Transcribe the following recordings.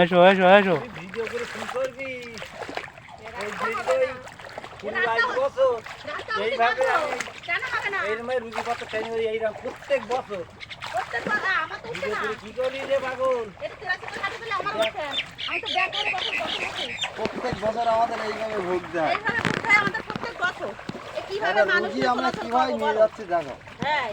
এসো এসো এসো। ভিডিও করে শুরু করবি। এই দীর্ঘই কুড়ি বাইশ বছর। এইভাবে আমি কেন হবে না এর মধ্যে রুগী কত ট্রেন করি এইরকম প্রত্যেক বছর। ভিডিও করে কি করি রে পাগল? প্রত্যেক বছর আমাদের এইভাবে ভোগ দেয়। রুগী আমরা কীভাবে নিয়ে যাচ্ছি দেখো। হ্যাঁ।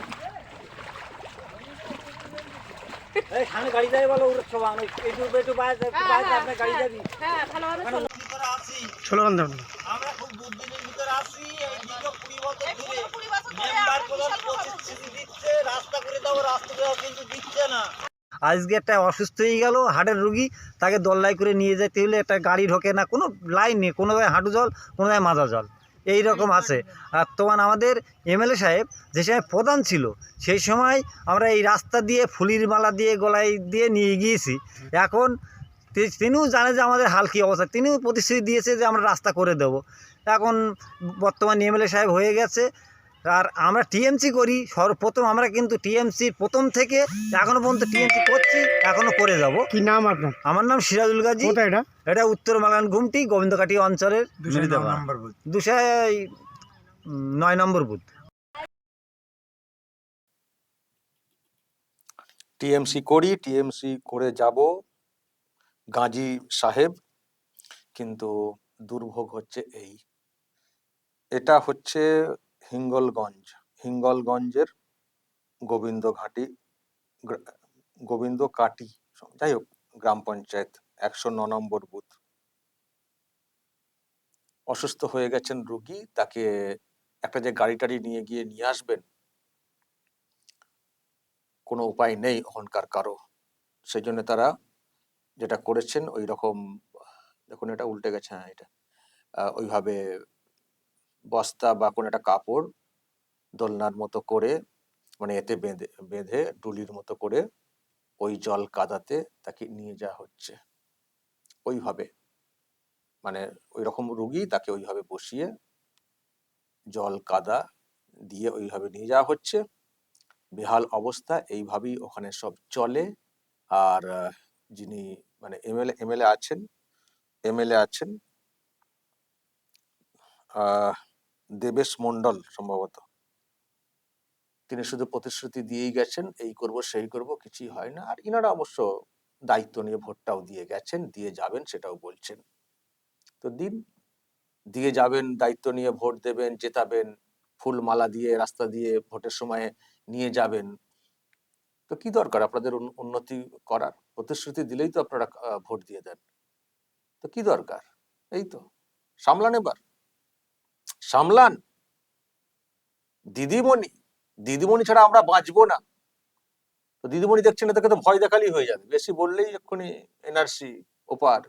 সামনে গাড়ি যাবে বলো ওর সব আমি একটু একটু বাইরে বাইরে আপনার গাড়ি যাবি হ্যাঁ ভালোভাবে কেন চলো। ভিতরে আসি স্লোগান দাও আমরা খুব বুদ্ধির ভিতরে আসি এই দীর্ঘ কুড়ি বছর ধরে পনেরো কুড়ি বছর ধরে মেম্বার প্রধান বিশাল কথা দিচ্ছে রাস্তা করে দাও রাস্তা দেওয়া কিন্তু দিচ্ছে না। আজকে একটা অসুস্থ হয়ে গেল হার্টের রুগী তাকে দল্লাই করে নিয়ে যেতে হলে একটা গাড়ি ঢোকে না কোনো লাইন নেই কোনো জায়গায় হাঁটু জল কোনো জায়গায় মাজা জল। এই রকম আছে। আর তোমার আমাদের এমএলএ সাহেব, যে সময় প্রধান ছিল, সেই সময় আমরা এই রাস্তা দিয়ে ফুলির মালা দিয়ে গলায় দিয়ে নিয়ে গিয়েছি। এখন তিনিও জানে যে আমাদের হাল কী অবস্থা। তিনিও প্রতিশ্রুতি দিয়েছে যে আমরা রাস্তা করে দেব। এখন বর্তমান এমএলএ সাহেব হয়ে গেছে। আর আমরা টিএমসি করি। সর্বপ্রথম আমরা কিন্তু টিএমসির প্রথম থেকে এখনও পর্যন্ত টিএমসি করছি এখনও করে যাব। কি নাম আপনার? আমার নাম সিরাজুল গাজী। কোথায় এটা? এটা উত্তর মালান ঘুমটি গোবিন্দকাটি অঞ্চলের দুশো নয় নম্বর বুথ। টিএমসি করি টিএমসি করে যাব গাজী সাহেব। কিন্তু দুর্ভোগ হচ্ছে এই। এটা হচ্ছে হিঙ্গলগঞ্জ। হিঙ্গলগঞ্জের গোবিন্দ ঘাটি গোবিন্দ কাটি যাই হোক গ্রাম পঞ্চায়েত, একশো ন নম্বর বুথ। অসুস্থ হয়ে গেছেন রুগী, তাকে একটা যে গাড়ি টাড়ি নিয়ে গিয়ে নিয়ে আসবেন, কোনো উপায় নেই ওখানকার কারও। সেই জন্য তারা যেটা করেছেন, ওই রকম, দেখুন এটা উল্টে গেছে হ্যাঁ এটা। ওইভাবে বস্তা বা কোনো একটা কাপড় দোলনার মতো করে মানে এতে বেঁধে বেঁধে ডুলির মতো করে ওই জল কাদাতে তাকে নিয়ে যাওয়া হচ্ছে। ওইভাবে। মানে ওই রকম রুগী তাকে ওইভাবে বসিয়ে জল কাদা দিয়ে ওইভাবে নিয়ে যাওয়া হচ্ছে। বেহাল অবস্থা, এইভাবেই ওখানে সব চলে। আর যিনি মানে এমএলএ এমএলএ আছেন এমএলএ আছেন দেবেশ মন্ডল সম্ভবত। তিনি শুধু প্রতিশ্রুতি দিয়েই গেছেন, এই করব, সেই করব, কিছুই হয় না। আর ইনারা অবশ্য দায়িত্ব নিয়ে ভোটটাও দিয়ে গেছেন, দিয়ে যাবেন সেটাও বলছেন। তো দিন, দিয়ে যাবেন, দায়িত্ব নিয়ে ভোট দেবেন, জেতাবেন ফুল মালা দিয়ে, রাস্তা দিয়ে ভোটের সময় নিয়ে যাবেন। তো কি দরকার আপনাদের উন্নতি করার? প্রতিশ্রুতি দিলেই তো আপনারা ভোট দিয়ে দেন। তো কি দরকার? এই তো, সামলান এবার। সামলান। দিদিমণি দিদিমণি ছাড়া আমরা বাঁচবো না। তো দিদিমণি দেখছেন এটাকে তো ভয় দেখালেই হয়ে যাবে। বেশি বললেই এক্ষুনি এনআরসি ওপার।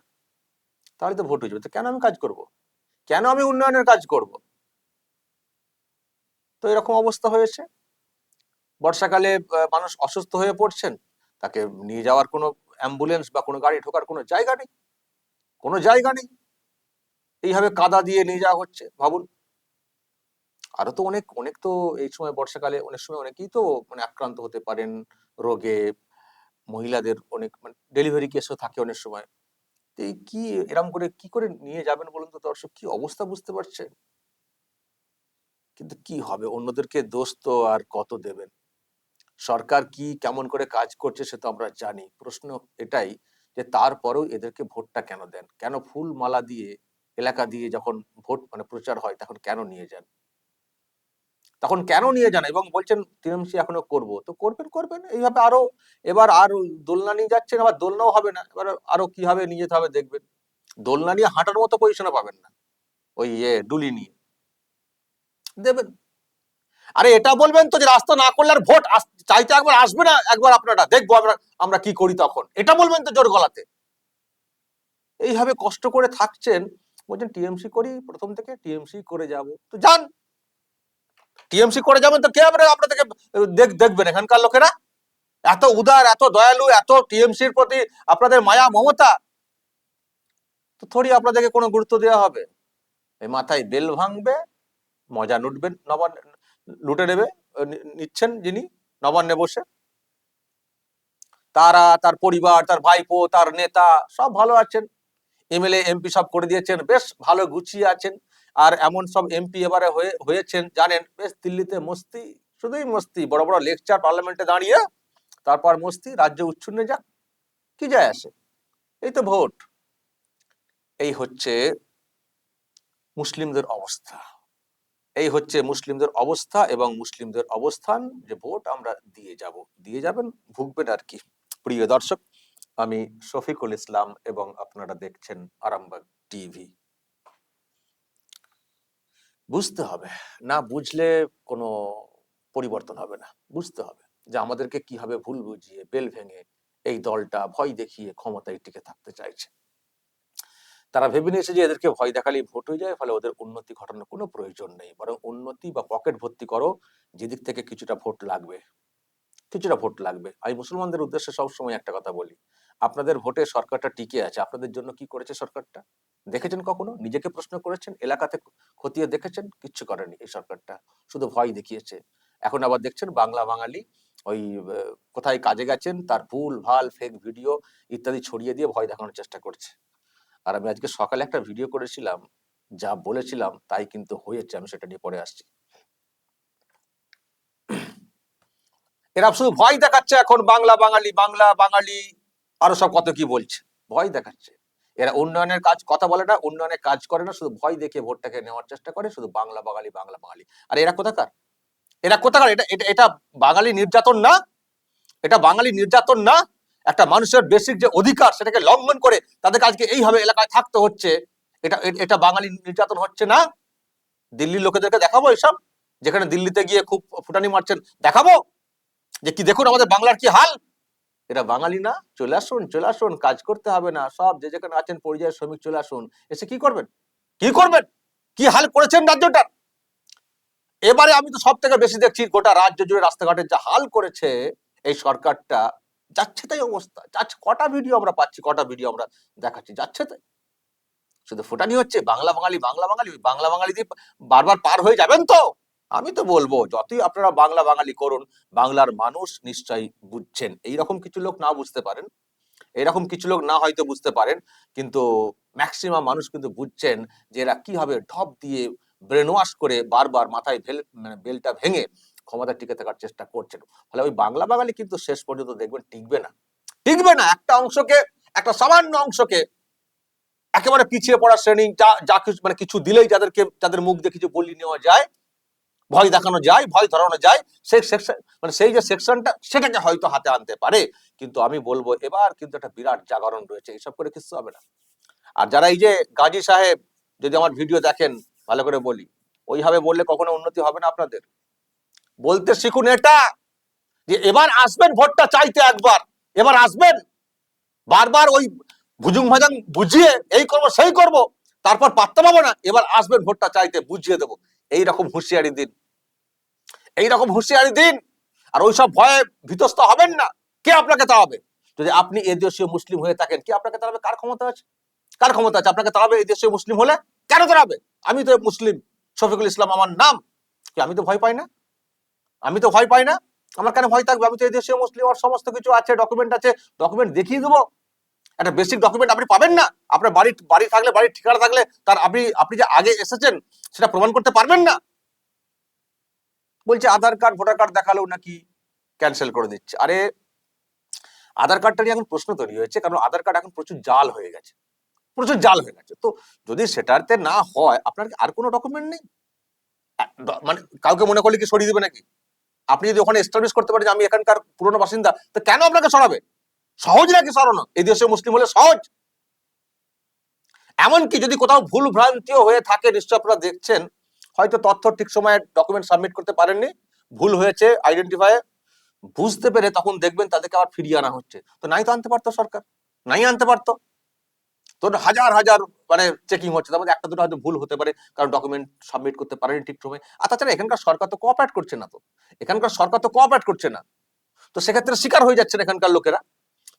তাহলে তো ভোট হয়ে যাবে। তো কেন আমি কাজ করব? কেন আমি উন্নয়নের কাজ করব? তো এরকম অবস্থা হয়েছে। বর্ষাকালে মানুষ অসুস্থ হয়ে পড়ছেন। তাকে নিয়ে যাওয়ার কোনো অ্যাম্বুলেন্স বা কোনো গাড়ি ঢোকার কোনো জায়গা নেই। কোনো জায়গা নেই। এইভাবে কাদা দিয়ে নিয়ে যাওয়া হচ্ছে, ভাবুন। আরও তো অনেক অনেক তো এই সময় বর্ষাকালে অনেক সময় অনেকেই তো মানে আক্রান্ত হতে পারেন রোগে। মহিলাদের অনেক মানে ডেলিভারি কেসও থাকে অনেক সময়। এই কি এরম করে কি করে নিয়ে যাবেন বলুন তো দর্শক? কি অবস্থা বুঝতে পারছেন? কিন্তু কি হবে? অন্যদেরকে দোষ তো আর কত দেবেন? সরকার কি কেমন করে কাজ করছে সে তো আমরা জানি। প্রশ্ন এটাই যে তারপরেও এদেরকে ভোটটা কেন দেন? কেন ফুল মালা দিয়ে এলাকা দিয়ে যখন ভোট মানে প্রচার হয়, তখন কেন নিয়ে যান? তখন কেন নিয়ে যান? এবং বলছেন টিএমসি এখনও করব। তো করবেন করবেন। এইভাবে আরও, এবার আর দোলনা নিয়ে যাচ্ছেন, আবার দোলনাও হবে না। এবার আরও কীভাবে নিয়ে যেতে হবে দেখবেন। দোলনা নিয়ে হাঁটার মতো পজিশনে পাবেন না। ওই ইয়ে ডুলি নিয়ে। দেবেন। আরে এটা বলবেন তো যে রাস্তা না করলে আর ভোট চাইতে একবার আসবে না, একবার আপনারা দেখব আমরা আমরা কি করি তখন। এটা বলবেন তো জোর গলাতে। এইভাবে কষ্ট করে থাকছেন বলছেন, টিএমসি করি, প্রথম থেকে টিএমসি করে যাব। তো যান। টিএমসি করে যাবেন তো কে আমরা আপনাদেরকে দেখ, দেখবেন এখানকার লোকেরা। এত উদার, এত দয়ালু, এত টিএমসির প্রতি আপনাদের মায়া, মমতা। তো থোড়ি আপনাদেরকে কোনো গুরুত্ব দেওয়া হবে। এই মাথায় বেল ভাঙবে, মজা লুটবেন নবান্ন, লুটে নেবে নিচ্ছেন যিনি, নবান্নে বসে। তারা, তার পরিবার, তার ভাইপো, তার নেতা, সব ভালো আছেন। এমএলএ এমপি সব করে দিয়েছেন, বেশ ভালো গুছিয়ে আছেন। আর এমন সব এমপি এবারে হয়ে, হয়েছেন, জানেন, বেশ দিল্লিতে মস্তি, শুধুই মস্তি, বড় বড় লেকচার পার্লামেন্টে দাঁড়িয়ে, তারপর মস্তি, রাজ্য উচ্ছন্নে যাক, কি যায় আসে? এই তো ভোট। এই হচ্ছে মুসলিমদের অবস্থা। এই হচ্ছে মুসলিমদের অবস্থা এবং মুসলিমদের অবস্থান, যে ভোট আমরা দিয়ে যাব, দিয়ে যাবেন, ভুগবেন আর কি। প্রিয় দর্শক আমি শফিকুল ইসলাম এবং আপনারা দেখছেন আরামবাগ টিভি। বুঝতে হবে, না বুঝলে কোনো পরিবর্তন হবে না, বুঝতে হবে যে আমাদেরকে কীভাবে ভুল বুঝিয়ে, বেল ভেঙে এই দলটা ভয় দেখিয়ে ক্ষমতায় টিকে থাকতে চাইছে। তারা ভেবে নিয়েছে যে এদেরকে ভয় দেখালেই ভোট হয়ে যায়, ফলে ওদের উন্নতি ঘটানোর কোনো প্রয়োজন নেই, বরং উন্নতি বা পকেট ভর্তি করো, যেদিক থেকে কিছুটা ভোট লাগবে, কিছুটা ভোট লাগবে। আমি মুসলমানদের উদ্দেশ্যে সবসময় একটা কথা বলি আপনাদের ভোটে সরকারটা টিকে আছে। আপনাদের জন্য কি করেছে সরকারটা? দেখেছেন কখনো? নিজেকে প্রশ্ন করেছেন? এলাকাতে খতিয়ে দেখেছেন? কিচ্ছু করেনি এই সরকারটা। শুধু ভয় দেখিয়েছে। এখন আবার দেখছেন বাংলা বাঙালি ওই কোথায় কাজে গেছেন? তার ভুল, ভালো ফেক ভিডিও ইত্যাদি ছড়িয়ে দিয়ে ভয় দেখানোর চেষ্টা করছে। আর আমি আজকে সকালে একটা ভিডিও করেছিলাম, যা বলেছিলাম, তাই কিন্তু হয়েছে, আমি সেটা নিয়ে পরে আসছি। এরা শুধু ভয় দেখাচ্ছে এখন বাংলা বাঙালি বাংলা বাঙালি আরও সব কত কি বলছে? ভয় দেখাচ্ছে। এরা উন্নয়নের কাজ, কথা বলে না উন্নয়নের কাজ করে না, শুধু ভয় দেখে ভোটটাকে নেওয়ার চেষ্টা করে, শুধু বাংলা বাঙালি বাংলা বাঙালি। আর এরা কোথাকার? এরা কোথাকার? এটা এটা এটা বাঙালি নির্যাতন না? এটা বাঙালি নির্যাতন না? একটা মানুষের বেসিক যে অধিকার, সেটাকে লঙ্ঘন করে তাদেরকে আজকে এইভাবে এলাকায় থাকতে হচ্ছে, এটা এটা বাঙালি নির্যাতন হচ্ছে না? দিল্লির লোকেদেরকে দেখাবো এসব? যেখানে দিল্লিতে গিয়ে খুব ফুটানি মারছেন, দেখাবো? যে কি দেখুন আমাদের বাংলার কি হাল? এটা বাঙালি না, চলে আসুন চলে আসুন, কাজ করতে হবে না, সব যে যেখানে আছেন পরিযায়ী শ্রমিক চলে আসুন, এসে কি করবেন? কি করবেন? কি হাল করেছেন রাজ্যটার? এবারে আমি তো সব থেকে বেশি দেখছি গোটা রাজ্য জুড়ে রাস্তাঘাটে যা হাল করেছে, এই সরকারটা যাচ্ছে তাই অবস্থা। যাচ্ছে, কটা ভিডিও আমরা পাচ্ছি, কটা ভিডিও আমরা দেখাচ্ছি, যাচ্ছে তাই। শুধু ফোটানি হচ্ছে, বাংলা বাঙালি বাংলা বাঙালি বাংলা বাঙালি দিয়ে বারবার পার হয়ে যাবেন তো? আমি তো বলব, যতই আপনারা বাংলা বাঙালি করুন, বাংলার মানুষ নিশ্চয়ই বুঝছেন। এইরকম কিছু লোক না বুঝতে পারেন। এরকম কিছু লোক না হয়তো বুঝতে পারেন, কিন্তু ম্যাক্সিমাম মানুষ কিন্তু বুঝছেন যে এরা কীভাবে ঢপ দিয়ে ব্রেন ওয়াশ করে বারবার মাথায় ভেল মানে বেলটা ভেঙে ক্ষমতা টিকে থাকার চেষ্টা করছেন। ফলে ওই বাংলা বাঙালি কিন্তু শেষ পর্যন্ত দেখবেন টিকবে না। টিকবে না! একটা অংশকে, একটা সামান্য অংশকে একেবারে পিছিয়ে পড়া শ্রেণি, যা যা কিছু মানে কিছু দিলেই যাদেরকে, যাদের মুখ দিয়ে কিছু বলি নেওয়া যায় ভয় দেখানো যায়, ভয় ধরানো যায় সেই সেকশন মানে সেই যে সেকশনটা সেটাকে হয়তো হাতে আনতে পারে। কিন্তু আমি বলব, এবার কিন্তু একটা বিরাট জাগরণ রয়েছে এইসব করে কিছু হবে না। আর যারা এই যে গাজী সাহেব, যদি আমার ভিডিও দেখেন, ভালো করে বলি, ওইভাবে বললে কখনো উন্নতি হবে না আপনাদের। বলতে শিখুন এটা, যে এবার আসবেন ভোটটা চাইতে একবার, এবার আসবেন, বারবার ওই ভুজুং ভাজাং বুঝিয়ে এই করব, সেই করব, তারপর পাত্তা পাবো না, এবার আসবেন ভোটটা চাইতে, বুঝিয়ে দেবো। এইরকম হুঁশিয়ারি দিন। এইরকম হুঁশিয়ারি দিন আর ওইসব ভয়ে ভীতস্ত হবেন না। কে আপনাকে তাড়াবে যদি আপনি এদেশীয় মুসলিম হয়ে থাকেন, কে আপনাকে তাড়াবে কার ক্ষমতা আছে? কার ক্ষমতা আছে? আপনাকে তাড়াবে এদেশীয় মুসলিম হলে? কেন তাড়াবে আমি তো মুসলিম। শফিকুল ইসলাম আমার নাম। কি আমি তো ভয় পাই না? আমি তো ভয় পাই না? আমার কেন ভয় থাকবে? আমি তো এদেশীয় মুসলিম আর সমস্ত কিছু আছে ডকুমেন্ট আছে। ডকুমেন্ট দেখিয়ে দেবো। একটা বেসিক ডকুমেন্ট আপনি পাবেন না। আপনার বাড়ি বাড়ি থাকলে, বাড়ির ঠিকানা থাকলে তার আপনি আপনি যে আগে এসেছেন, সেটা প্রমাণ করতে পারবেন না। বলছে, আধার কার্ড, ভোটার কার্ড দেখালেও নাকি? ক্যান্সেল করে দিচ্ছে। আরে, আধার কার্ডটা নিয়ে এখন প্রশ্ন তৈরি হয়েছে, কারণ আধার কার্ড এখন প্রচুর জাল হয়ে গেছে। প্রচুর জাল হয়ে গেছে। তো যদি সেটাতে না হয়, আপনার আর কোনো ডকুমেন্ট নেই? মানে কাউকে মনে করলে কি সরিয়ে দেবে নাকি? আপনি যদি ওখানে এস্টাবলিশ করতে পারেন যে আমি এখানকার পুরনো বাসিন্দা, তো কেন আপনাকে সরাবে? সহজ নাকি সরানো এই দেশে মুসলিম হলে সহজ। এমনকি যদি কোথাও ভুল ভ্রান্তিও হয়ে থাকে, নিশ্চয় আপনারা দেখছেন, হয়তো তথ্য ঠিক সময়ে ডকুমেন্ট সাবমিট করতে পারেননি, ভুল হয়েছে আইডেন্টিফাই বুঝতে পেরে তখন দেখবেন তাদেরকে আবার ফিরিয়ে আনা হচ্ছে। তো নাই তো আনতে পারতো সরকার? নাই আনতে পারতো? তো হাজার হাজার মানে চেকিং হচ্ছে, তার মধ্যে একটা দুটো হয়তো ভুল হতে পারে, কারণ ডকুমেন্ট সাবমিট করতে পারেনি ঠিক সময়। আর তাছাড়া এখানকার সরকার তো কোঅপারেট করছে না তো। এখানকার সরকার তো কোঅপারেট করছে না। তো সেক্ষেত্রে শিকার হয়ে যাচ্ছেন এখানকার লোকেরা।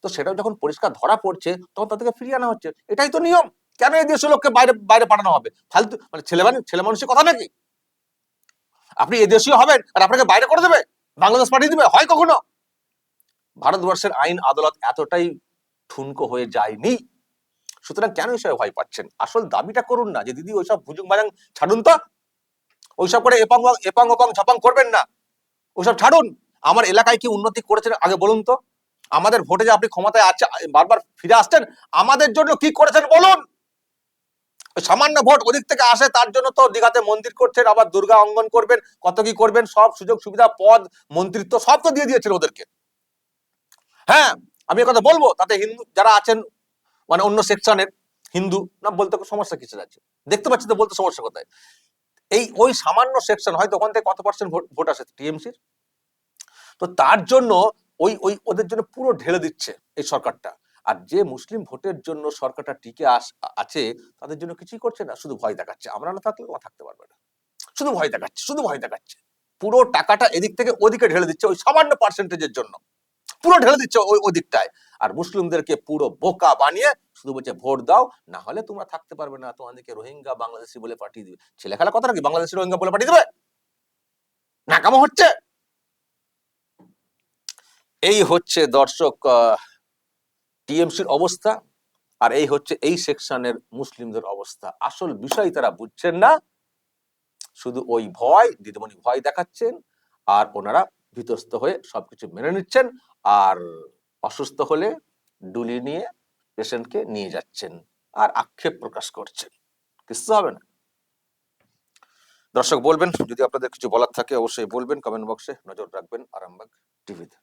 তো সেটাও যখন পরিষ্কার ধরা পড়ছে, তখন তাদেরকে ফিরিয়ে আনা হচ্ছে। এটাই তো নিয়ম। কেন এই দেশের লোককে বাইরে বাইরে পাঠানো হবে? ফালতু মানে ছেলে মানে ছেলে মানুষের কথা নাকি? আপনি এদেশীয় হবেন আর আপনাকে বাইরে করে দেবে? বাংলাদেশ পাঠিয়ে দেবে? হয় কখনো? ভারতবর্ষের আইন আদালত এতটাই ঠুনকো হয়ে যায়নি। সুতরাং কেন এসব ভয় পাচ্ছেন? আসল দাবিটা করুন না যে, দিদি, ওইসব ভুজুং বাজাং ছাড়ুন তো। ওইসব করে এপাং এপাং, ওপাং, ঝাপাং করবেন না। ওইসব ছাড়ুন। আমার এলাকায় কি উন্নতি করেছেন আগে বলুন তো? আমাদের ভোটে যে আপনি ক্ষমতায় আছে, বারবার ফিরে আসছেন, আমাদের জন্য কি করেছেন বলুন? সামান্য ভোট ওদিক থেকে আসে, তার জন্য তো দীঘাতে মন্দির করছেন, আবার দুর্গা অঙ্গন করবেন, কত কি করবেন, সব সুযোগ সুবিধা, পদ, মন্ত্রিত্ব, সব তো দিয়ে দিয়েছিল ওদেরকে। হ্যাঁ আমি কথা বলব, তাতে হিন্দু, যারা আছেন মানে অন্য সেকশনের হিন্দু, না বলতে সমস্যা কিছু আছে দেখতে পাচ্ছি তো বলতে সমস্যা কোথায়? এই ওই সামান্য সেকশন হয়তো ওখান থেকে কত পার্সেন্ট ভোট আসে, টিএমসির? তো তার জন্য ওই ওই, ওদের জন্য পুরো ঢেলে দিচ্ছে এই সরকারটা। আর যে মুসলিম ভোটের জন্য সরকারটা টিকে আস- আছে, তাদের জন্য কিছুই করছে না, শুধু ভয় দেখাচ্ছে। আমরা না থাকলে ওরা থাকতে পারবে না। শুধু ভয় দেখাচ্ছে, শুধু ভয় দেখাচ্ছে। পুরো টাকাটা এদিক থেকে ওদিকে ঢেলে দিচ্ছে ওই সামান্য পার্সেন্টেজের জন্য। পুরো ঢেলে দিচ্ছে ওই ওদিকটায় আর মুসলিমদেরকে পুরো বোকা বানিয়ে শুধু বলছে, ভোট দাও। না হলে তোমরা থাকতে পারবে না। তোমাদেরকে রোহিঙ্গা, বাংলাদেশি বলে পাঠিয়ে দিবে। ছেলে খেলা কথা নাকি? বাংলাদেশি রোহিঙ্গা বলে পাঠিয়ে দেবে? নাকামো হচ্ছে? এই হচ্ছে দর্শক টিএমসির অবস্থা আর এই হচ্ছে এই সেকশনের মুসলিমদের অবস্থা। আসল বিষয় তারা বুঝছেন না, শুধু ওই ভয়, দিদিমণি ভয় দেখাচ্ছেন আর ওনারা ভীতস্ত হয়ে সবকিছু মেনে নিচ্ছেন আর অসুস্থ হলে ডুলি নিয়ে পেশেন্টকে নিয়ে যাচ্ছেন আর আক্ষেপ প্রকাশ করছেন। কিছু হবে না। দর্শক বলবেন, যদি আপনাদের কিছু বলার থাকে অবশ্যই বলবেন কমেন্ট বক্সে নজর রাখবেন আরামবাগ টিভিতে।